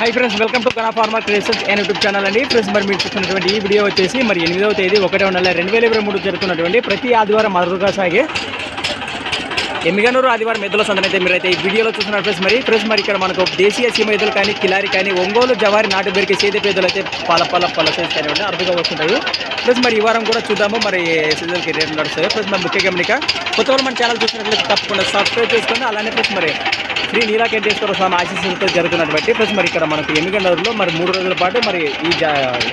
Hi friends welcome to Kana farmer creations and YouTube channel అండి. Friends మరి మీరు చూస్తున్నటువంటి ఈ వీడియో వచ్చేసి మరి ఎనిమిదవ తేదీ ఒకటో ఉండాలి రెండు వేల ఇరవై మూడు జరుగుతున్నటువంటి ప్రతి ఆదివారం మరుదుగా సాగే ఎమ్మిగనూరు ఆదివారం ఎద్దుల సందనైతే మీరైతే ఈ వీడియోలో చూస్తున్నారు ఫ్రెండ్స్. మరి ఫ్రెండ్స్ మరి ఇక్కడ మనకు దేశీయ సీమ ఎద్దులు కానీ కిలారి కానీ ఒంగోలు జవారి నాటు బెరికి సేదే ఎద్దులు అయితే పల పల సైజ్ కానివ్వండి అరుదుగా వస్తుంటాయి. ఫ్రెండ్స్ మరి ఈ వారం కూడా చూద్దాము. మరి సీజన్కి రేట్లు నడుస్తాయి. ఫ్రెండ్స్ మరి ముఖ్య గమనిక కొత్త మన ఛానల్ చూసినట్లయితే తప్పకుండా సబ్స్క్రైబ్ చేసుకోండి అలానే ఫ్రెండ్స్ మరి శ్రీ నీలాకెంటేశ్వర స్వామి ఆశీస్సులతో జరుగుతున్నటువంటి ప్లస్ మరి ఇక్కడ మనకు ఎన్నికలూరులో మరి మూడు రోజుల పాటు మరి ఈ జా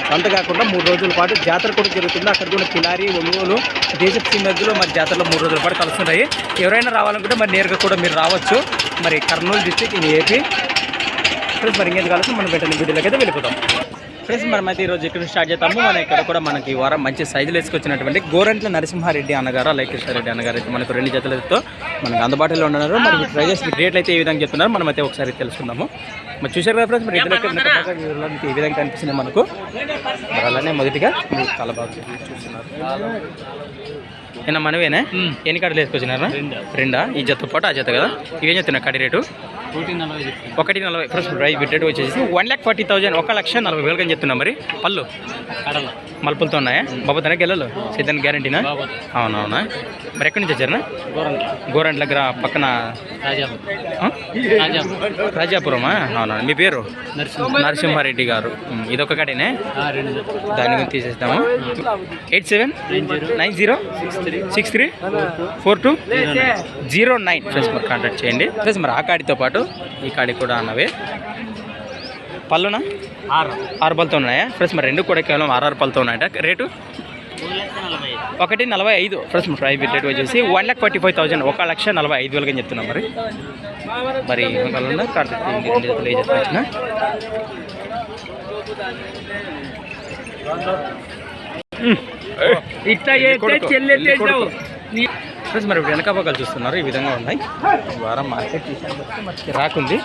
సంత కాకుండా మూడు రోజుల పాటు జాతర కూడా జరుగుతుంది. అక్కడ కూడా కిలారి ఒంగోలు దేశపు సిమ్మద్దులు మరి జాతరలో మూడు రోజుల పాటు కలుస్తున్నాయి. ఎవరైనా రావాలనుకుంటే మరి నేరుగా కూడా మీరు రావచ్చు. మరి కర్నూలు డిస్టిక్ ఇది ఏపీ ఫ్రెండ్స్ మరి ఇంకేం కలిసి మనం వెంటనే వీడియోలోకి అయితే వెళ్ళిపోతాం. ఫ్రెండ్స్ మనం అయితే ఈరోజు ఇక్కడ స్టార్ట్ చేస్తాము మన ఇక్కడ కూడా మనకి ఈ వారం మంచి సైజులు వేసుకొచ్చినటువంటి గోరంట్ల నరసింహారెడ్డి అన్నగారు అలాగే కృష్ణారెడ్డి అన్నగారు అయితే మనకు రెండు జతలతో మనకు అందుబాటులో ఉన్నారు మరి ప్రైజెస్ రేట్లు అయితే ఏ విధంగా చెప్తున్నారు? మనం అయితే ఒకసారి తెలుసుకుందాము. మరి చూసారు కదా ఫ్రెండ్స్ మరి ఇద్దరు ఈ విధంగా కనిపిస్తుంది మనకు? మరి అలానే మొదటిగా చాలా బాగా చూస్తున్నారు. ఏనా మనవేనా? ఎన్ని కాడలు వేసుకొచ్చినారా? రెండా. ఈ జత పాటు ఆ జత కదా? ఇవేం చెప్తున్నా కడి రేటు? ఒకటి నలభై ఫ్రెండ్స్ ప్రైస్ బిట్టెడ్ వచ్చేసి వన్ ల్యాక్ ఫార్టీ థౌజండ్ ఒక లక్ష నలభై వేలు అని చెప్తున్నా మరి. పళ్ళు? మలుపులతో ఉన్నాయా? బాబుతానా గెలలు? సిద్ధాన్ని గ్యారంటీనా? అవునవునా. మరి ఎక్కడి నుంచి వచ్చారా గోరంట్ల. దగ్గర పక్కన? రాజాపురమా? అవునా మీ పేరు? నరసింహారెడ్డి గారు. ఇదొక కడేనే? దాని గురించి తీసేస్తాము? Eight seven? Nine zero. Six three. Four two? Zero nine. Friends మరి కాంటాక్ట్ చేయండి. ఫ్రెండ్స్ మరి ఆ కాడితో పాటు ఈ కాడి కూడా అన్నవే. పళ్ళునా? ఆరు. పళ్ళతో ఉన్నాయా? ఫ్రెండ్స్ మరి రెండు కూడా కేవలం ఆరు ఆరు పళ్ళతో ఉన్నాయట. రేటు? ఒకటి నలభై ఐదు. ఫ్రెండ్స్ ప్రైస్ రేట్ వచ్చేసి one lakh forty five thousand ఒక లక్ష నలభై ఐదు వేలుగా చెప్తున్నాం మరి. మరి వాళ్ళ కార్తీక్ వచ్చినా. ఇట్లా చెల్లెత్తేసావు ఫ్రెండ్స్ మరి వెనక పక్కలు చూస్తున్నారు ఈ విధంగా ఉన్నాయి. వారం మార్కెట్ తీసాను మరి రాకుంది.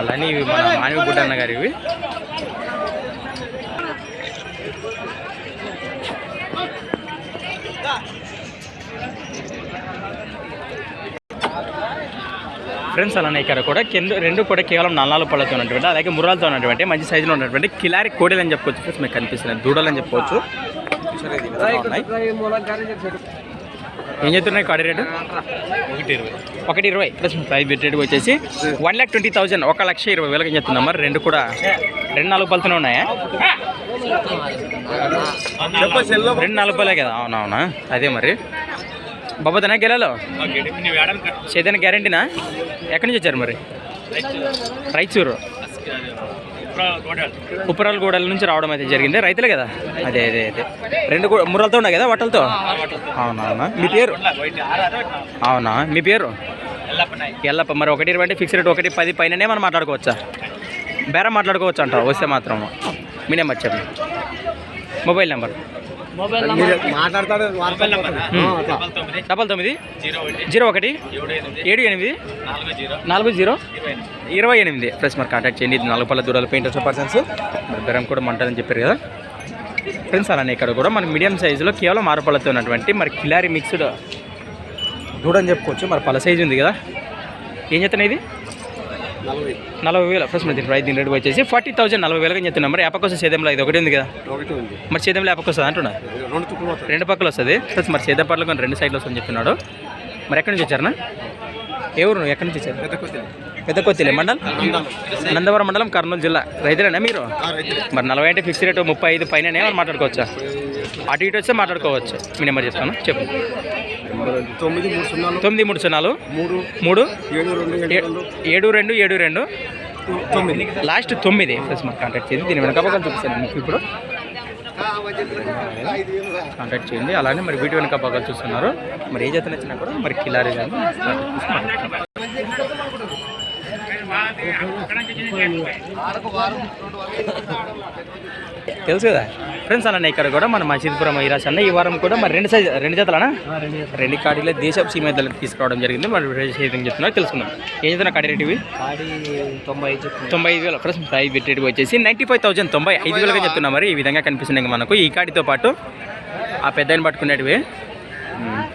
అలానే ఇవి మన మానవ గుడ్డ అన్న గారు ఇవి. ఫ్రెండ్స్ అలానే ఇక్కడ కూడా కింద రెండు కూడా కేవలం నల్లాలు పళ్ళతో ఉన్నటువంటి అలాగే ముర్రాలతో ఉన్నటువంటి మంచి సైజులో ఉన్నటువంటి కిలారి కోడలు అని చెప్పుకోవచ్చు. ఫ్రెండ్స్ మీకు కనిపిస్తున్నాయి దూడలు అని చెప్పుకోవచ్చు చూసారా ఇది ఈ విధంగా ఉన్నాయి ఏం చెప్తున్నాయి కాడి రేటు? ఒకటి ఇరవై. ఒకటి ఇరవై ప్లస్ ప్రైస్ రేటు వచ్చేసి వన్ ల్యాక్ ట్వంటీ థౌసండ్ ఒక లక్ష ఇరవై వేలకి ఏం చెప్తున్నాం మరి రెండు కూడా రెండు నాలుగు పలుతూనే ఉన్నాయా? రెండు నాలుగు పలే కదా. అవునవునా అదే మరి. బాబోతనా గెలలో చేతన గ్యారంటీనా? ఎక్కడి నుంచి వచ్చారు మరి? రైచూరు ఉప్పరాల గూడల నుంచి రావడం అయితే జరిగింది. రైతులే కదా? అదే అదే అదే. రెండు ముర్రలతో ఉన్నాయి కదా వట్టలతో అవునవునా? మీ పేరు? అవునా? మీ పేరు? ఎల్లప్ప మరి ఒకటి ఇరవై అంటే ఫిక్స్ రేట్ ఒకటి పది పైననే మనం మాట్లాడుకోవచ్చా? బేరం మాట్లాడుకోవచ్చు అంట వస్తే మాత్రం. మీ నెంబర్ చెప్పండి మొబైల్ నెంబర్. డబల్ తొమ్మిది. జీరో ఒకటి. ఏడు ఎనిమిది. నాలుగు జీరో. ఇరవై ఎనిమిది. ఫ్రెండ్స్ మరి కాంటాక్ట్ చేయండి. ఇది నాలుగు పళ్ళ దూరాలు పెయింట్ వచ్చే పర్సన్స్ మరి బెరం కూడా మంటారని చెప్పారు కదా. ఫ్రెండ్స్ అలానే ఇక్కడ కూడా మనకి మీడియం సైజులో కేవలం ఆరు పళ్ళతో ఉన్నటువంటి మరి కిలారి మిక్స్డ్ దూడని చెప్పుకోవచ్చు. మరి పళ్ళ సైజు ఉంది కదా. ఏం చెప్తున్నా ఇది? నలభై. వేలు. మరి దీని ప్రైస్ దీని రేట్ వచ్చేసి ఫార్టీ థౌసండ్ నలభై వేలుగా చెప్తున్నాం. మరి యాపకోసం సేదంలో ఇది ఒకటి ఉంది కదా? ఒకటి ఉంది. మరి సేదంలో యాపకు వస్తుంది అంటున్నా? రెండు పక్కలు వస్తుంది. ప్లస్ మరి సేదపట్ల కొన్ని రెండు సైడ్లు వస్తుందని చెప్తున్నాడు. మరి ఎక్కడి నుంచి వచ్చారనా ఏ ఊరు ఎక్కడి నుంచి వచ్చారు? పెద్ద కొత్తిలే మండలం? నందవరం. మండలం కర్నూలు జిల్లా. రైతులేనా మీరు? మరి నలభై అంటే ఫిక్స్ రేట్ ముప్పై ఐదు పైన మాట్లాడుకోవచ్చా? అటు ఇటు వస్తే మాట్లాడుకోవచ్చు. మీ నెంబర్ చెప్తాను. చెప్పు. తొమ్మిది మూడు సున్నాలు. తొమ్మిది మూడు సున్నాలు. మూడు మూడు. ఏడు రెండు ఏడు రెండు. ఏడు రెండు తొమ్మిది. లాస్ట్ తొమ్మిది. ఫ్రెండ్స్ మాకు కాంటాక్ట్ చేయండి. దీని వెనక పక్కన చూపిస్తాను మీకు ఇప్పుడు. కాంటాక్ట్ చేయండి. అలానే మరి వీటి వెనక పక్కన చూస్తున్నారు. మరి ఏ జత నచ్చినా కూడా మరి కిలారీ కానీ. తెలుసు కదా? ఫ్రెండ్స్ అన్న ఇక్కడ కూడా మన మసీద్పురం ఈరాస్ అన్న ఈ వారం కూడా మరి రెండు సైజ్ రెండు జతలనా? రెండు కాడీలో దేశపు సీమేతలకు తీసుకురావడం జరిగింది. మరి ఏదైనా చెప్తున్నారు తెలుసుకుందాం. ఏం చెప్తున్నా కాడి రేటు ఇవి? తొంభై ఐదు తొంభై ఐదు వేల. ఫ్రెండ్స్ ప్రైస్ పెట్టేది వచ్చేసి నైంటీ ఫైవ్ థౌసండ్ తొంభై ఐదు వేలుగా చెప్తున్నా మరి. ఈ విధంగా కనిపిస్తున్నాయి మనకు ఈ కాడితో పాటు. ఆ పెద్దని పట్టుకునేటివి.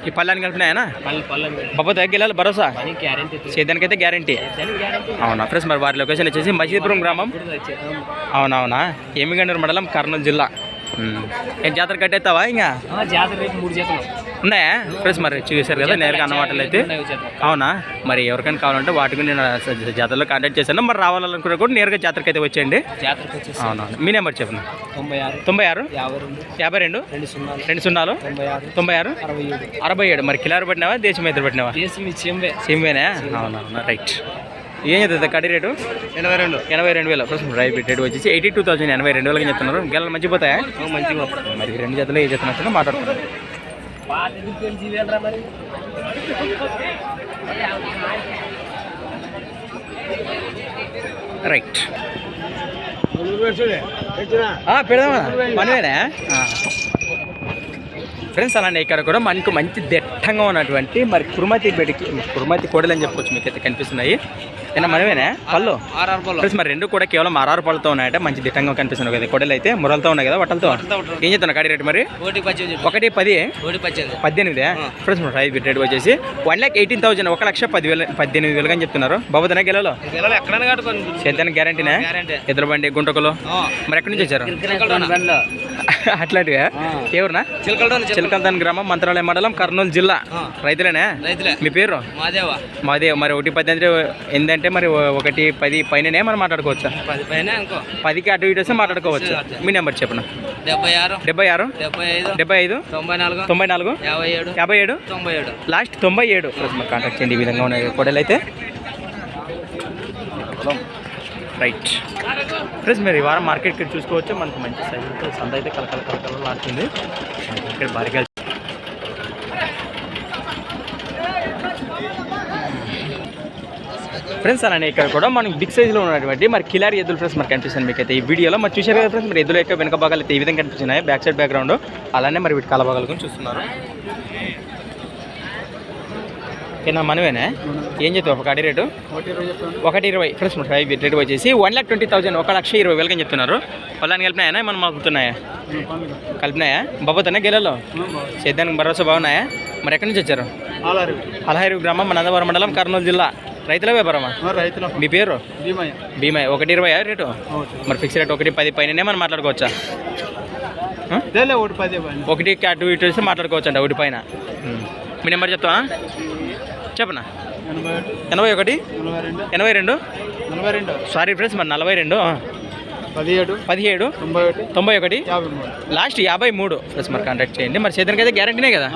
ఈ పళ్ళని కలిపినాయనా బాబా తగ్గెళ్ళాలి భరోసా? సేద్యానికైతే గ్యారంటీ అవునా ఫ్రెండ్స్ మరి వారి లొకేషన్ వచ్చేసి మసీదుపురం గ్రామం? అవునవునా? ఏమిగండూరు మండలం కర్నూలు జిల్లా. ఏం జాతర కట్టేస్తావా ఇంకా జాతర రేపు మూడు చేతులు ఉన్నాయా? ఫ్రెండ్స్ మరి చూసారు కదా నేరుగా అన్నమాటలు అయితే. అవునా? మరి ఎవరికైనా కావాలంటే వాటికి నేను జాతరలో కాంటాక్ట్ చేశాను. మరి రావాలనుకున్నా కూడా నేరుగా జాతరకి అయితే వచ్చేయండి. అవునవును మీ నెంబర్ చెప్పండి. తొంభై ఆరు. యాభై రెండు. రెండు? సున్నాలు. తొంభై ఆరు. అరవై ఏడు. మరి కిలారు పట్టినావా? దేశం ఎదురు పట్టినావా? సేమ్వేనా అవునవునా రైట్. ఏం చెప్తుంది కడి రేటు? ఎనభై రెండు. ఎనభై రెండు వేల. ఫస్ట్ రైట్ రేట్ వచ్చేసి ఎయిటీ టూ థౌసండ్ ఎనభై రెండు వేలకి చెప్తున్నారు. గెలలు మంచిపోతాయా మంచిగా మరి రెండు జతలు ఏ జత నచ్చినా మాట్లాడుతున్నాం మరి రైట్ పెడదామా? ఫ్రెండ్స్ అలానే ఇక్కడ కూడా మనకు మంచి దట్టంగా ఉన్నటువంటి మరి కురుమతి బెడికి కురుమతి కోడలు అని చెప్పుకోవచ్చు మీకు అయితే కనిపిస్తున్నాయి. ఏనా మనమేనా? పళ్ళు? ఆర్ఆర్ పళ్ళు. ఫ్రెండ్స్ మరి రెండు కూడా కేవలం ఆరారు పళ్ళతో ఉన్నాయట. మంచి దిట్టంగా కనిపిస్తున్నాయి. కదా కొడలు అయితే మురలతో ఉన్నాయి కదా వట్టలతో. ఏం చెప్తున్నా కాడి రేటు మరి? ఒకటి పది. పద్దెనిమిది. ఫ్రెండ్స్ మరి రైతు రేట్ వచ్చేసి వన్ ల్యాక్ ఎయిటీన్ థౌసండ్ ఒక లక్ష పదివేల పద్దెనిమిది వేలుగా అని చెప్తున్నారు. బాబుదనా గెలలో సేద్యానికి గ్యారంటీనా గ్యారెంటీ ఎదురు బండి గుంటకులు? మరి ఎక్కడి నుంచి వచ్చారు? అట్లాంటివా? ఎవరునా చిలకంతాన్ గ్రామం మంత్రాలయం మండలం కర్నూలు జిల్లా. రైతులేనా? రైతులే. మీ పేరు? మాదేవా. మాది మరి ఒకటి పది అంటే మరి ఒకటి పది పైననే మనం మాట్లాడుకోవచ్చా? పది పైన అనుకో. పదికి అటు ఇటు వస్తే మాట్లాడుకోవచ్చు. మీ నెంబర్ చెప్పను? డెబ్బై ఆరు. డెబ్బై ఆరు? డెబ్బై ఐదు. డెబ్బై ఐదు? తొంభై నాలుగు. తొంభై నాలుగు? యాభై ఏడు. యాభై ఏడు? తొంభై ఏడు. లాస్ట్ తొంభై ఏడు. కాంటాక్ట్ చేయండి ఈ విధంగా ఉన్నాయి కొడలు అయితే. రైట్ ఫ్రెండ్స్ మీరు ఈ వారం మార్కెట్కి చూసుకోవచ్చు. మనకు మంచి సైజు సంద అయితే కలకల కలకల ఆడుతుంది ఇక్కడ భారీగా ఫ్రెండ్స్ అలానే ఇక్కడ కూడా మనకి బిగ్ సైజులో ఉన్నటువంటి మరి కిలారి ఎద్దులు ఫ్రెండ్స్ మనకి కనిపిస్తుంది మీకు అయితే ఈ వీడియోలో. మరి చూశారు కదా ఫ్రెండ్స్ మరి ఎద్దులు యొక్క వెనక భాగాలు అయితే ఈ విధంగా కనిపిస్తున్నాయి. బ్యాక్ సైడ్ బ్యాక్గ్రౌండ్ అలానే మరి వీటి కాల భాగాలు కూడా చూస్తున్నారు. ఓకేనా మనమేనా ఏం చెప్తావు? ఒక అడి రేటు? ఒకటి ఇరవై ఫ్రెండ్స్ ఫైవ్ రేట్ వచ్చేసి వన్ ల్యాక్ ట్వంటీ థౌసండ్ ఒక లక్ష ఇరవై వేలకి అని చెప్తున్నారు. పొలాన్ని కలిపినాయా? మనం మాకుతున్నాయా కలిపినాయా? బాబోతోనే గెలలో సేద్యానికి భరోసా బాగున్నాయా? మరి ఎక్కడి నుంచి వచ్చారు? అలహైరు గ్రామం మన నందవరం మండలం కర్నూలు జిల్లా. రైతుల వ్యాపారమా? రైతుల మీ పేరు? భీమయ్య. భీమా ఒకటి ఇరవై రేటు? మరి ఫిక్స్ రేట్ ఒకటి పది పైననే మనం మాట్లాడుకోవచ్చా? ఒకటి పని. అటు ఇటు వేసి మాట్లాడుకోవచ్చు అంట ఒకటి పైన. మీ నెంబర్ చెప్తావా? చెప్పనా? ఎనభై ఒకటి. ఎనభై రెండు. సారీ ఫ్రెండ్స్ మరి నలభై రెండు. పదిహేడు. పదిహేడు? తొంభై ఒకటి. తొంభై ఒకటి? లాస్ట్ యాభై మూడు. ఫ్రెండ్స్ మరి కాంటాక్ట్ చేయండి. మరి చేతనికి అయితే గ్యారంటీనే కదా?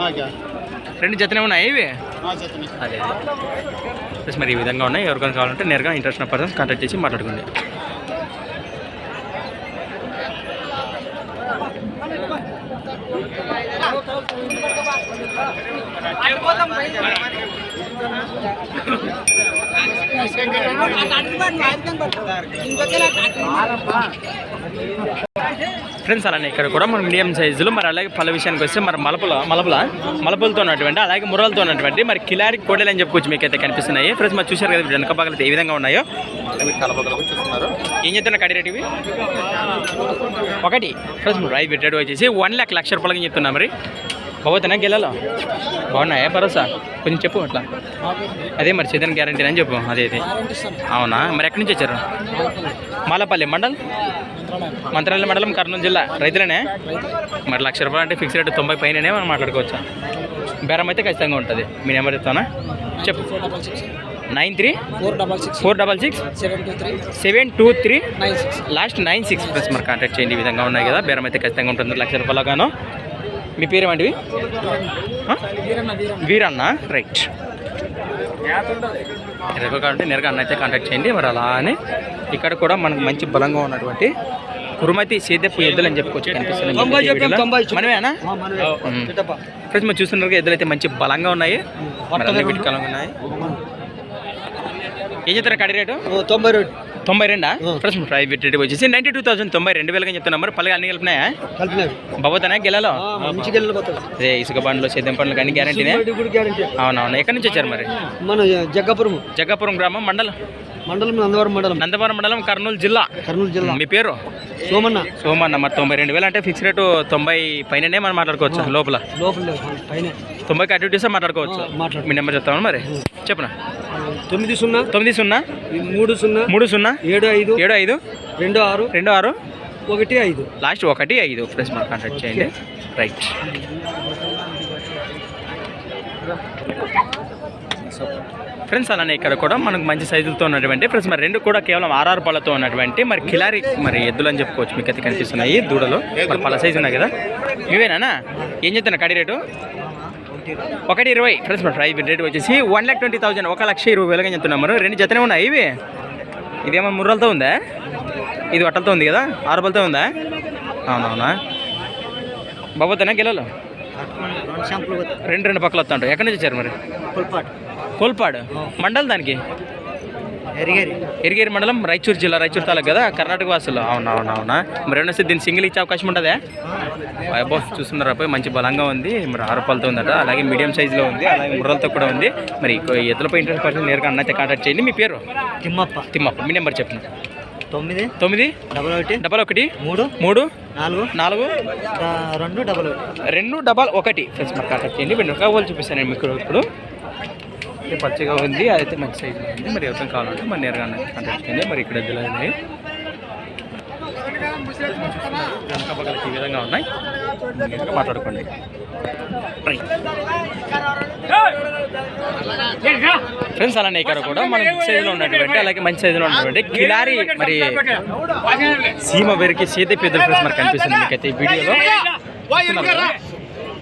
రెండు జతనే ఉన్నాయి ఇవి? అదే. ప్లస్ మరి ఈ విధంగా ఉన్నాయి. ఎవరికైనా కావాలంటే నేరుగా ఇంట్రెస్ట్ ఉన్న పర్సన్స్ కాంటాక్ట్ చేసి మాట్లాడుకోండి. ఫ్రెండ్స్ అలానే ఇక్కడ కూడా మన మీడియం సైజులో మరి అలాగే పళ్ళ విషయానికి వస్తే మరి మలపుల మలపుల మలపులతో ఉన్నటువంటి అలాగే మురలతో ఉన్నటువంటి మరి కిలారి కోడలు అని చెప్పుకోవచ్చు మీకు అయితే కనిపిస్తున్నాయి. ఫ్రెండ్స్ మరి చూశారు కదా వెనక భాగాలు ఏ విధంగా ఉన్నాయో? చూస్తున్నారు. ఏం చెప్తున్నా కడి రేట్ ఇవి? ఒకటి. ఫ్రెండ్స్ రైట్ పెట్టాడు వచ్చేసి వన్ ల్యాక్ లక్ష రూపాయలకి చెప్తున్నా మరి? బాబోతేనా గెలలో? బాగున్నాయా? భరోసా? కొంచెం చెప్పు అట్లా. అదే మరి చేతన్ గ్యారంటీ అని చెప్పు. అదే అదే. అవునా? మరి ఎక్కడి నుంచి వచ్చారు? మాలపల్లి మండల్? మంత్రాలయ మండలం కర్నూలు జిల్లా. రైతులనే? మరి లక్ష రూపాయలు అంటే ఫిక్స్ రేట్ తొంభై పైననే మనం మాట్లాడుకోవచ్చా? బేరం అయితే ఖచ్చితంగా ఉంటుంది. మీ నెంబర్ ఇస్తానా చెప్పు. Nine three? Four double six? Four double six seven two three? Seven two three nine six last nine six plus మరి కాంటాక్ట్ చేయండి. ఈ విధంగా ఉన్నాయి కదా బేరం అయితే ఖచ్చితంగా ఉంటుంది. లక్ష రూపాయలుగాను. మీ పేరు ఏమంటివి వీరన్న రైట్. ఎరగ కాబట్టి నేరుగా అన్న అయితే కాంటాక్ట్ చేయండి. మరి అలా అని ఇక్కడ కూడా మనకు మంచి బలంగా ఉన్నటువంటి కురుమతి సేదెప్పు ఎద్దులు అని చెప్పుకోవచ్చు కనిపిస్తుంది. మనమేనా? ఫ్రెండ్స్ మీరు చూస్తున్నారు ఎద్దులు అయితే మంచి బలంగా ఉన్నాయి. మరి అన్ని వీటి కాలంగా ఉన్నాయి. ఏం చెప్తారు కడి రేటు తొంభై రెండు. తొంభై రెండా. ఫ్రెండ్స్ ప్రైవేట్ రేట్ వచ్చేసి నైంటీ టూ థౌసండ్ తొంభై రెండు వేలుగా చెప్తున్నా మరి పల్లె అన్ని కలిపినాయా? బాబోతానా గెలలో? అదే ఇసుక బండ్లు సేద్యం పనులు కానీ గ్యారంటీనే అవునవును. ఎక్కడి నుంచి వచ్చారు మరి? మన జగ్గాపురం. జగ్గాపురం గ్రామం మండలం? మండలం నందవరం మండలం. నందవరం మండలం కర్నూలు జిల్లా. కర్నూలు జిల్లా. మీ పేరు? సోమన్న. సోమన్న మరి తొంభై రెండు వేలు అంటే ఫిక్స్ రేటు తొంభై పైననే మనం మాట్లాడుకోవచ్చు? లోపల? లోపల పైన. తొంభైకి అటు మాట్లాడుకోవచ్చు. మీ నెంబర్ చెప్తాను మరి? చెప్పనా? తొమ్మిది సున్నా. తొమ్మిది సున్నా. మూడు సున్నా. మూడు సున్నా. ఏడు ఐదు. ఏడు ఐదు. రెండు ఆరు. రెండు ఆరు. ఒకటి ఐదు. లాస్ట్ ఒకటి ఐదు. ఫ్రెండ్స్ మాకు కాంటాక్ట్ చేయండి. రైట్. ఫ్రెండ్స్ అలానే ఇక్కడ కూడా మనకు మంచి సైజులతో ఉన్నటువంటి ఫ్రెండ్స్ మరి రెండు కూడా కేవలం ఆర్ఆర్ పళ్ళతో ఉన్నటువంటి మరి కిలారి మరి ఎద్దులు అని చెప్పుకోవచ్చు. మీకు అయితే కనిపిస్తున్నాయి దూడలు. మరి పళ్ళ సైజు ఉన్నాయి కదా. ఇవేనా ఏం చెప్తున్నా? కడి రేటు? ఒకటి ఇరవై. ఫ్రెండ్స్ మరి ప్రైస్ రేట్ వచ్చేసి వన్ ల్యాక్ ట్వంటీ థౌసండ్ ఒక లక్ష ఇరవై వేలుగా చెప్తున్నాం మరి రెండు జతనే ఉన్నాయి ఇవి? ఇదేమో ముర్రలతో ఉందా? ఇది వట్టలతో ఉంది కదా? ఆరుబలతో ఉందా? అవునవునా? బాబోతేనా గిల్లలు రెండు రెండు పక్కల వస్తా ఉంటాయి ఎక్కడి నుంచి వచ్చారు మరి? కోల్పాడు. మండలం దానికి? ఎరిగేరి. ఎరిగేరి మండలం రాయచూరు జిల్లా రాయచూరు తాలూకు కదా కర్ణాటక వాసులు. అవునా అవునా అవునా? మరి ఏమన్నా దీన్ని సింగిల్ ఇచ్చే అవకాశం ఉంటుందా? అబ్బో చూస్తున్నారు అబ్బాయి మంచి బలంగా ఉంది. మరి ఆరు రూపాయలతో ఉందట. అలాగే మీడియం సైజులో ఉంది అలాగే ముర్రలతో కూడా ఉంది. మరి ఎద్దులపై ఇంట్రెస్ట్ పర్సన్ నేరుగా అన్నైతే కాంటాక్ట్ చేయండి. మీ పేరు? తిమ్మప్ప. తిమ్మప్ప. మీ నెంబర్ చెప్పండి. తొమ్మిది. తొమ్మిది. డబల్ ఒకటి. డబల్ ఒకటి. మూడు. మూడు. నాలుగు. నాలుగు. రెండు డబల్ ఒకటి. రెండు డబల్ ఒకటి. ఫ్రెండ్స్ మరి కాంటాక్ట్ చేయండి. రెండు కావాలి చూపిస్తాను నేను మీకు ఇప్పుడు. ఇది పచ్చిగా ఉంది అదైతే మంచి సైజు ఉంది. మరి ఎవరికైనా కావాలంటే మరి నేరుగా కాంటాక్ట్ చేయండి. మరి ఇక్కడ ఎద్దులు ఉన్నాయి. వెనక పక్కలకి ఈ విధంగా ఉన్నాయి. మాట్లాడుకోండి. ఫ్రెండ్స్ అలానే ఇక్కడ కూడా మన బిగ్ సైజులో ఉన్నటువంటి అలాగే మంచి సైజులో ఉన్నటువంటి కిలారి మరి సీమ వెరికి సీత పెద్దలు ఫ్రెండ్స్ మనకు కనిపిస్తుంది. మీకైతే ఈ వీడియోలో?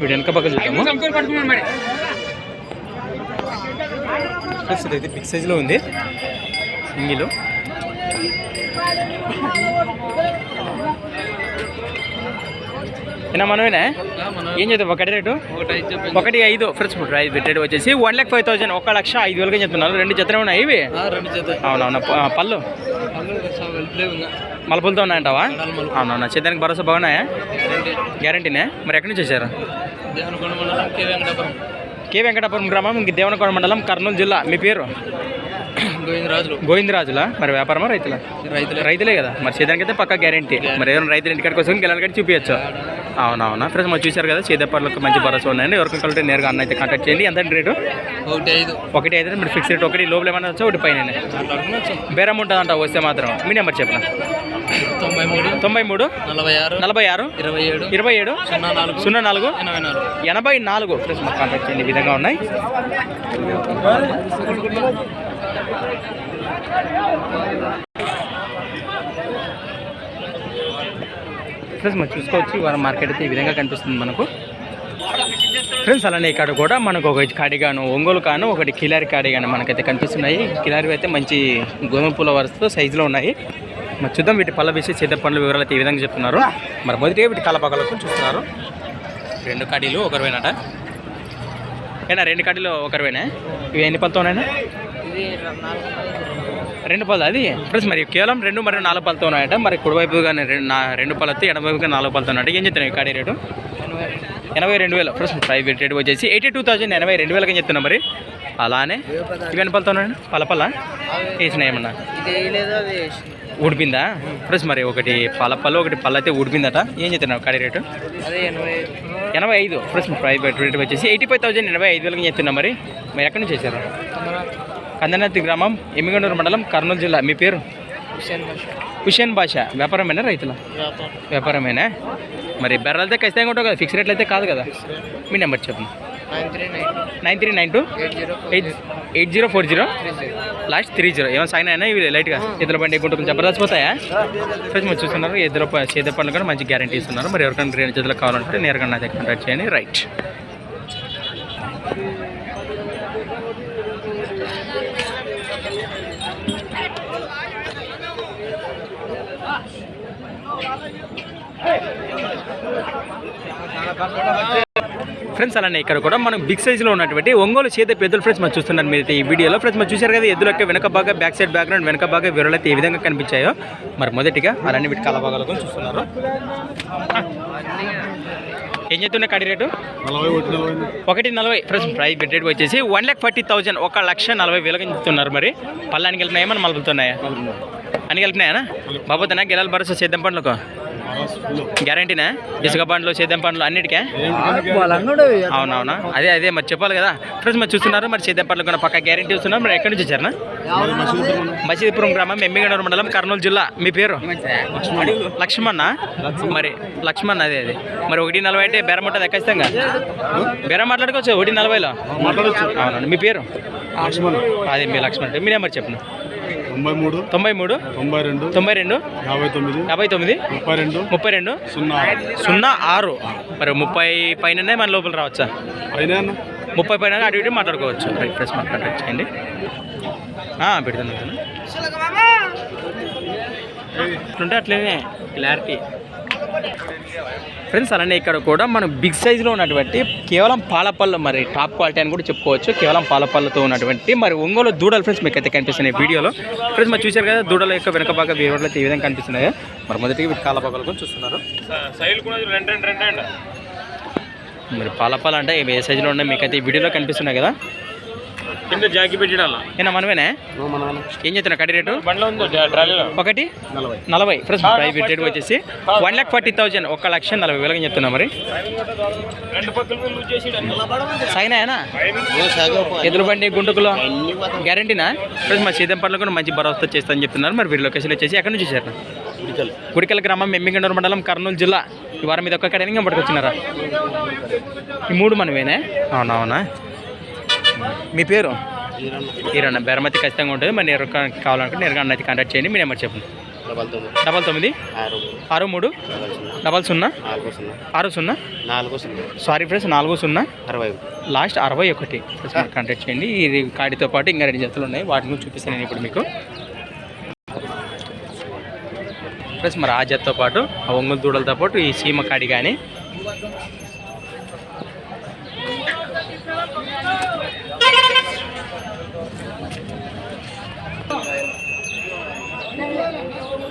వీడియో వెనక పక్క చూద్దాము. ఫ్రెండ్స్ ఇదైతే బిగ్ సైజులో ఉంది. సింగిల్ ఏనా మనమేనా? ఏం చేద్దాం? ఒకటి రేటు ఒకటి ఐదు. ఫ్రెండ్స్ ప్రైస్ రేట్ వచ్చేసి వన్ ల్యాక్ ఫైవ్ థౌసండ్ ఒక లక్ష ఐదు వేలుగా చెప్తున్నారు. రెండు జతనే ఉన్నాయి ఇవి? అవునవునా. పళ్ళు? మలపులతో ఉన్నాయంటావా? అవునవునా. చేద్దానికి భరోసా బాగున్నాయా? గ్యారంటీనే మరి ఎక్కడి నుంచి వచ్చారు? కే. వెంకటాపురం గ్రామం ఇంక దేవనకొండ మండలం కర్నూలు జిల్లా. మీ పేరు? గోవిందరాజులు. గోవిందరాజులా? మరి వ్యాపారమా రైతులా? రైతులే. రైతులే కదా. మరి సేదానికి అయితే పక్క గ్యారంటీ మరి ఏదైనా రైతులు ఇంటికాడికి కోసం గెలాలి చూపించచ్చు అవునవునా? ఫ్రెండ్స్ మరి చూశారు కదా సేదపర్లకు మంచి భరోసా ఉన్నాయండి ఎవరికి కలితే నేరుగా అన్న అయితే కాంటాక్ట్ చేయండి. ఎంత రేటు? ఒకటి ఐదు. ఒకటి అయితే మీరు ఫిక్స్ రేట్ ఒకటి లోపల ఏమన్నా వచ్చా? ఒకటి పైన బేరం ఉంటుందంట వస్తే మాత్రం. మీ నెంబర్ చెప్పిన? తొంభై మూడు. తొంభై మూడు నలభై ఆరు నలభై ఆరు ఇరవై ఏడు ఇరవై ఏడు సున్నా నాలుగు సున్నా నాలుగు ఎనభై నాలుగు. ఎనభై నాలుగు. ఫ్రెండ్స్ మాకు కాంటాక్ట్ చేయండి. ఈ విధంగా ఉన్నాయి. ఫ్రెండ్స్ మనం చూసుకోవచ్చు. ఇవాళ మార్కెట్ అయితే ఈ విధంగా కనిపిస్తుంది మనకు. ఫ్రెండ్స్ అలానే ఇక్కడ కూడా మనకు ఒక కాడిగాను ఒంగోలు కాను ఒకటి కిలారి కాడిగాను మనకైతే కనిపిస్తున్నాయి. కిలారి అయితే మంచి గోధుమ పూల వరుసతో సైజులో ఉన్నాయి. మరి చూద్దాం వీటి పళ్ళ వేసి చేత పనుల వివరాలు అయితే ఈ విధంగా చెప్తున్నారు. మరి మొదటిగా వీటి కలపగలకు చూస్తున్నారు. రెండు కడీలు ఒకరివేనట. ఏనా రెండు కడీలు ఒకరివేనా? ఇవి ఎన్ని పళ్ళతోనైనా? రెండు పళ్ళు అది? ఫ్రెండ్స్ మరి కేవలం రెండు మరియు నాలుగు పళ్ళతో ఉన్నాయట. మరి కుడివైపు కానీ రెండు రెండు పళ్ళతో ఎడమవైపు కానీ నాలుగు పళ్ళతో ఉన్నాయట. ఏం చెప్తున్నాయి కడీ రేటు? ఎనభై రెండు వేలు. ఫ్రెండ్స్ ప్రైవేట్ రేట్ వచ్చేసి ఎయిటీ టూ థౌసండ్ ఎనభై రెండు వేలకి చెప్తున్నా మరి? అలానే ఇవి ఎన్ని పళ్ళతో ఉన్నాయండి? పళ్ళ పళ్ళ వేసినా ఏమన్నా? ఊడిపిందా ఫ్రెండ్స్ మరి ఒకటి పళ్ళ పళ్ళు ఒకటి పళ్ళు అయితే ఊడిపిందట ఏం చెప్తున్నావు కడీ రేటు? ఎనభై ఎనభై ఐదు. ఫ్రెండ్స్ ప్రైవేట్ రేట్ వచ్చేసి ఎయిటీ ఫైవ్ థౌసండ్ ఎనభై ఐదు వేలకి చెప్తున్నా మరి? మీరు ఎక్కడి నుంచి వచ్చారు కందనతి గ్రామం ఎమ్మిగండూరు మండలం కర్నూలు జిల్లా. మీ పేరు? హుషేన్ భాష వ్యాపారమేనా రైతుల? వ్యాపారం. వ్యాపారమేనా? మరి బెర్రలతో ఖచ్చితంగా ఉంటావు కదా. ఫిక్స్ రేట్లు అయితే కాదు కదా. మీ నెంబర్ చెప్పండి. Nine three nine two. Eight zero eight zero. Four zero? Last three zero. ఏమైనా సాగినా అయినా ఇవి లైట్గా? ఎద్దుల బండి ఎక్కుంటే కొంచెం జబర్దస్త్ పోతాయా? ఫ్రెండ్స్ మీరు చూస్తున్నారు. ఎద్దుల ప- చేతి పండ్లు కూడా మంచి గ్యారంటీ ఇస్తున్నారు. మరి ఎవరికైనా రెండు చేతులు కావాలంటే నేరుగా నా దగ్గర కాంటాక్ట్ చేయండి. రైట్ ఫ్రెండ్స్ అలానే ఇక్కడ కూడా మనం బిగ్ సైజులో ఉన్నటువంటి ఒంగోలు చేత పెద్దలు ఫ్రెండ్స్ మనం చూస్తున్నారు మీరు ఈ వీడియోలో. ఫ్రెండ్స్ మనం చూశారు కదా ఎద్దుల యొక్క వెనక బాగా బ్యాక్ సైడ్ బ్యాక్గ్రౌండ్ వెనక బాగా వివరాలు అయితే ఏ విధంగా కనిపించాయో. మరి మొదటిగా అలానే వీటి కలభాగాలు కూడా చూస్తున్నారు. ఏం చెప్తున్నా కడి రేటు? ఒకటి నలభై. ఫ్రెష్ ప్రైస్ రేట్ వచ్చేసి వన్ ల్యాక్ ఫార్టీ థౌజండ్ ఒక లక్ష నలభై వేలకు చెప్తున్నారు మరి. పళ్ళానికి వెళ్తున్నాయా మన మలుపుతున్నాయా అని వెళ్తున్నాయా బాబోతున్నా గిలాల భరోసా సేద్యం పండ్లకు గ్యారంటీనా? ఇసుక పండ్లు సేద్యం పండ్లు అన్నిటికే? అవునవునా? అదే అదే మరి చెప్పాలి కదా. ఫ్రెండ్స్ మరి చూస్తున్నారు మరి సేద్యం పండ్లు కూడా పక్క గ్యారంటీ చూస్తున్నారు మరి ఎక్కడి నుంచి వచ్చారనా మసీదుపురం గ్రామం ఎమ్మిగనూరు మండలం కర్నూలు జిల్లా. మీ పేరు? లక్ష్మణ. మరి లక్ష్మణ్ అదే అదే. మరి ఒకటి నలభై అంటే బేరం ఉంటుంది ఖచ్చితంగా. బేరం మాట్లాడుకోవచ్చు ఒకటి నలభైలో? అవునండి మీ పేరు? లక్ష్మణ్. అదే మీ లక్ష్మణ్. మీ నెంబర్ చెప్పండి. తొంభై మూడు తొంభై మూడు తొంభై రెండు తొంభై రెండు యాభై తొమ్మిది యాభై తొమ్మిది ముప్పై రెండు ముప్పై రెండు సున్నా. సున్నా ఆరు. మరి ముప్పై పైననే మన లోపల రావచ్చా? అన్న? ముప్పై పైన అటు ఇటు మాట్లాడుకోవచ్చు. రైట్ ప్రెస్ మాట్లాడచ్చు చేయండి. ఆ, పెడతాను అట్లనే క్లారిటీ ఫ్రెండ్స్ అలానే ఇక్కడ కూడా మనం బిగ్ సైజులో ఉన్నటువంటి కేవలం పాలపళ్ళు మరి టాప్ క్వాలిటీ అని కూడా చెప్పుకోవచ్చు. కేవలం పాలపళ్ళతో ఉన్నటువంటి మరి ఒంగోలు దూడలు ఫ్రెండ్స్ మీకు అయితే కనిపిస్తున్నాయి వీడియోలో. ఫ్రెండ్స్ మరి చూశారు కదా దూడల యొక్క వెనక భాగం వీడియోలో అయితే ఈ విధంగా కనిపిస్తున్నాయి. మరి మొదటిగా వీటి కాల భాగాలు కూడా చూస్తున్నారు. మరి పాలపాలు అంటే ఏ సైజులో ఉన్నాయి మీకు అయితే ఈ వీడియోలో కనిపిస్తున్నాయి కదా. కింద జాకి పెట్టాల ఏనా మనమేనే? ఏం చెప్తున్నా కడి రేటు? బండ్లో ఉందో ట్రాలీలో? ఒకటి? నలభై. నలభై. ఫ్రెండ్స్ ప్రైవేట్ రేట్ వచ్చేసి వన్ ల్యాక్ ఫార్టీ థౌజండ్. ఒక లక్ష నలభై వేలకి చెప్తున్నా మరి? రెండు పక్కల లూజ్ చేసి సాగినాయనా ఎదురు బండి గుంటుకులో? గ్యారంటీనా? ఫ్రెండ్స్ మా సీతం పనులు కూడా మంచి భరోసా చేస్తా అని చెప్తున్నారు. మరి వీరి లొకేషన్ వచ్చేసి ఎక్కడి నుంచి వచ్చారు? గుడికల్. గ్రామం ఎమ్మిగండూరు మండలం కర్నూలు జిల్లా. ఈ వారం మీద ఒక్క కడని పట్టుకొచ్చినారా ఈ మూడు మనమేనే? అవునవునా మీ పేరు? ఈరన్న. బెరమతి ఖచ్చితంగా ఉంటుంది. మరి నేను కావాలనుకుంటే నేరుగా అన్న అయితే కాంటాక్ట్ చేయండి. మీ నెంబర్ చెప్పండి. డబల్ తొమ్మిది. ఆరు. మూడు? డబల్ సున్నా. ఆరు సున్నా. నాలుగు సున్నా. సారీ ఫ్రెండ్స్ నాలుగు సున్నా? అరవై లాస్ట్ అరవై ఒకటి. కాంటాక్ట్ చేయండి. ఈ కాడితో పాటు ఇంకా రెండు జతలు ఉన్నాయి. వాటి గురించి చూపిస్తాను నేను ఇప్పుడు మీకు. ప్లస్ మరి ఆ జతతో పాటు ఆ ఒంగోలు దూడలతో పాటు ఈ సీమ కాడి కానీ.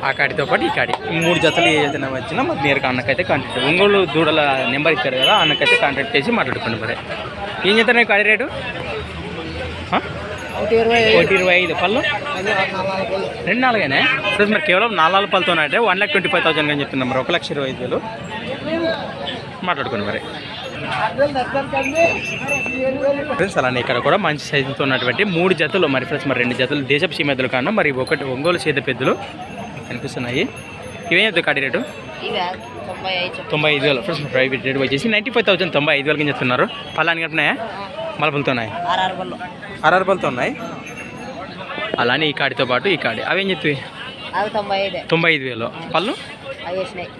ఆ కాడితో పాటు ఈ కాడి. ఈ మూడు జతలు ఏదైనా వచ్చినా మరి నేరుగా అన్నకైతే కాంటాక్ట్ ఒంగోలు దూడల నెంబర్ ఇచ్చారు కదా అన్నకైతే కాంటాక్ట్ చేసి మాట్లాడుకోండి మరి. ఏం చెప్తాను కాడి రేటు? ఒకటి ఇరవై ఐదు. పళ్ళు? రెండు నాలుగేనే? ప్లస్ మరి కేవలం నాలుగు పళ్ళతో అంటే one lakh twenty five thousand అని చెప్తున్నాం మరి. ఒక లక్ష ఇరవై ఐదు వేలు. మాట్లాడుకోండి మరి. ఫ్రెండ్స్ అలానే ఇక్కడ కూడా మంచి సైజుతో ఉన్నటువంటి మూడు జతలు మరి ఫ్రెండ్స్ మరి రెండు జతలు దేశపు సీమెద్దలు కన్నా మరి ఒకటి ఒంగోలు చేత పెద్దలు కనిపిస్తున్నాయి. ఇవేం చెప్తాయి కాడి రేటు? తొంభై ఐదు వేలు. ఫ్రెండ్స్ ప్రైవేట్ రేట్ వచ్చేసి నైంటీ ఫైవ్ థౌసండ్ తొంభై ఐదు వేలకి చెప్తున్నారు. పళ్ళానికి కట్టినాయా మలపలతో ఉన్నాయి. ఆర్ఆర్ పళ్ళతో ఉన్నాయి. అలానే ఈ కాడితో పాటు ఈ కాడి. అవేం చెప్తాయి? తొంభై ఐదు వేలు. పళ్ళు?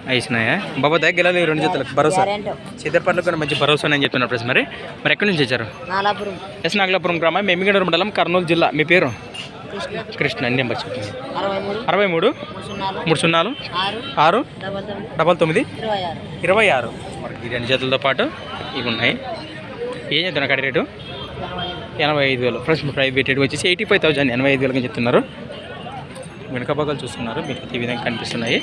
వేసినాయా. బాబా దగ్గర ఈ రెండు జతలకు భరోసా. గ్యారెంటీ. సిద్ధపట్లు కూడా మంచి భరోసా అని చెప్తున్నారు ప్రెస్ మరి. మరి ఎక్కడి నుంచి వచ్చారు? ఎస్ నాగలాపురం గ్రామం మెమ్మిగనూరు మండలం కర్నూలు జిల్లా. మీ పేరు? కృష్ణ. అన్ని నెంబర్ చెప్పండి. అరవై మూడు. మూడు. సున్నాలు. ఆరు. డబల్ తొమ్మిది. ఇరవై ఆరు. ఈ రెండు జతలతో పాటు ఇవి ఉన్నాయి. ఏం చెప్తున్నా కడి రేటు? ఎనభై ఐదు వేలు. ఫ్రెష్ ప్రైవేట్ రేట్ వచ్చేసి ఎయిటీ ఫైవ్ థౌసండ్ ఎనభై ఐదు వేలకి చెప్తున్నారు. వెనక భాగాలు చూస్తున్నారు. మీకు ఈ విధంగా కనిపిస్తున్నాయి.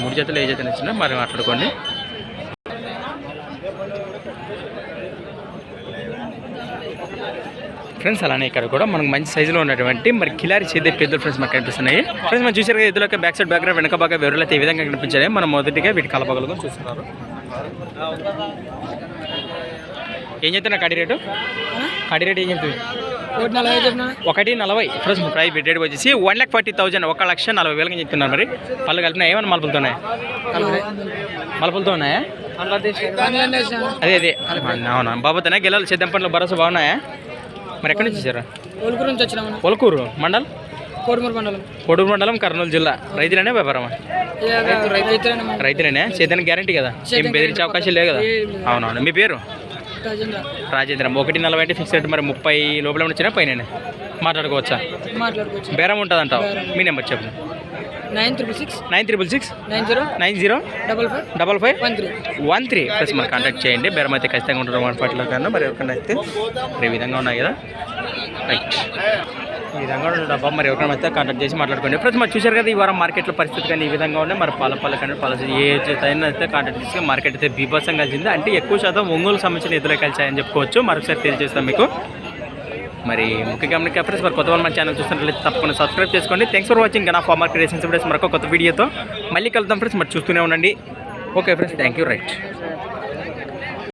మూడు జతలు ఏ జత నచ్చినా మరి మాట్లాడుకోండి. ఫ్రెండ్స్ అలానే ఇక్కడ కూడా మనకు మంచి సైజులో ఉన్నటువంటి మరి కిలారి చేదే పెద్దలు ఫ్రెండ్స్ మనకు కనిపిస్తున్నాయి. ఫ్రెండ్స్ మనం చూసారు కదా ఎదురుగా బ్యాక్ సైడ్ బ్యాక్ వెనక బాగా వివరాలు అయితే ఈ విధంగా కనిపించాయి మనం మొదటిగా వీటి కలపగలుగు చూస్తున్నారు. ఏం చెప్తున్నా కడి రేటు? కడి రేటు ఏం చెప్తుంది ఒకటి నలభై. ఫ్రెండ్స్ ప్రైస్ రేట్ వచ్చేసి వన్ ల్యాక్ ఫార్టీ థౌసండ్ ఒక లక్ష నలభై వేలకి చెప్తున్నారు మరి. పళ్ళు కలిపినా ఏమైనా మలుపులతో ఉన్నాయి మలుపులతో ఉన్నాయా అదే అదే. అవునా బాబుతోనే గెలాలి సిద్ధం పనులు భరోసా బాగున్నాయా? మరి ఎక్కడి నుంచి వచ్చారు? ఒలుగురు నుంచి వచ్చినాము ఒలకూరు మండల్? కోడుమూరు మండలం. కొడూరు మండలం కర్నూలు జిల్లా. రైతులనే వ్యాపారమా? రైతు రైతులేనే సేద్యానికి గ్యారంటీ కదా? ఏం బెదిరించే అవకాశం లేదు కదా? అవునవును. మీ పేరు? రాజేంద్ర. ఒకటి నలభై అంటే ఫిక్స్ రేట్ మరి ముప్పై లోపల వచ్చినా పైన మాట్లాడుకోవచ్చా? మాట్లాడుకోవచ్చు. బేరం ఉంటుంది అంటావు మీ నెంబర్ చెప్పు. Nine triple six. Nine triple six? Nine zero. Nine zero? Double five. Double five? One three. One three. Plus మరి కాంటాక్ట్ చేయండి. బేరం అయితే ఖచ్చితంగా ఉంటారు వన్ ఫార్టీలో కన్నా మరి ఎవరికన్నా అయితే. మరి విధంగా ఉన్నాయి కదా? రైట్ ఈ విధంగా డబ్బా మరి ఎవరికైనా అయితే కాంటాక్ట్ చేసి మాట్లాడుకోండి. ఫ్రెండ్స్ మరి చూశారు కదా ఈ వారం మార్కెట్లో పరిస్థితి కానీ ఈ విధంగా ఉన్నాయి. మరి పాల పాల కానీ పాల ఏ అయినా అయితే కాంటాక్ట్ చేసి మార్కెట్ అయితే బీభత్సం కలిసింది. అంటే ఎక్కువ శాతం ఒంగోలు సంబంధించిన ఎదురు కలిసాయని చెప్పుకోవచ్చు. మరొకసారి తెలియజేస్తాం మీకు. మరి ముఖ్యంగా మనకి ఫ్రెండ్స్ మరి కొత్త వాళ్ళు మన ఛానల్ చూస్తున్నట్లయితే తప్పకుండా సబ్స్క్రైబ్ చేసుకోండి. థ్యాంక్స్ ఫర్ వాచింగ్ నా ఫార్మర్ క్రియేషన్స్ ఫ్రెండ్స్ మరొక కొత్త వీడియోతో మళ్ళీ కలుద్దాం ఫ్రెండ్స్ మరి చూస్తూనే ఉండండి. Okay friends thank you right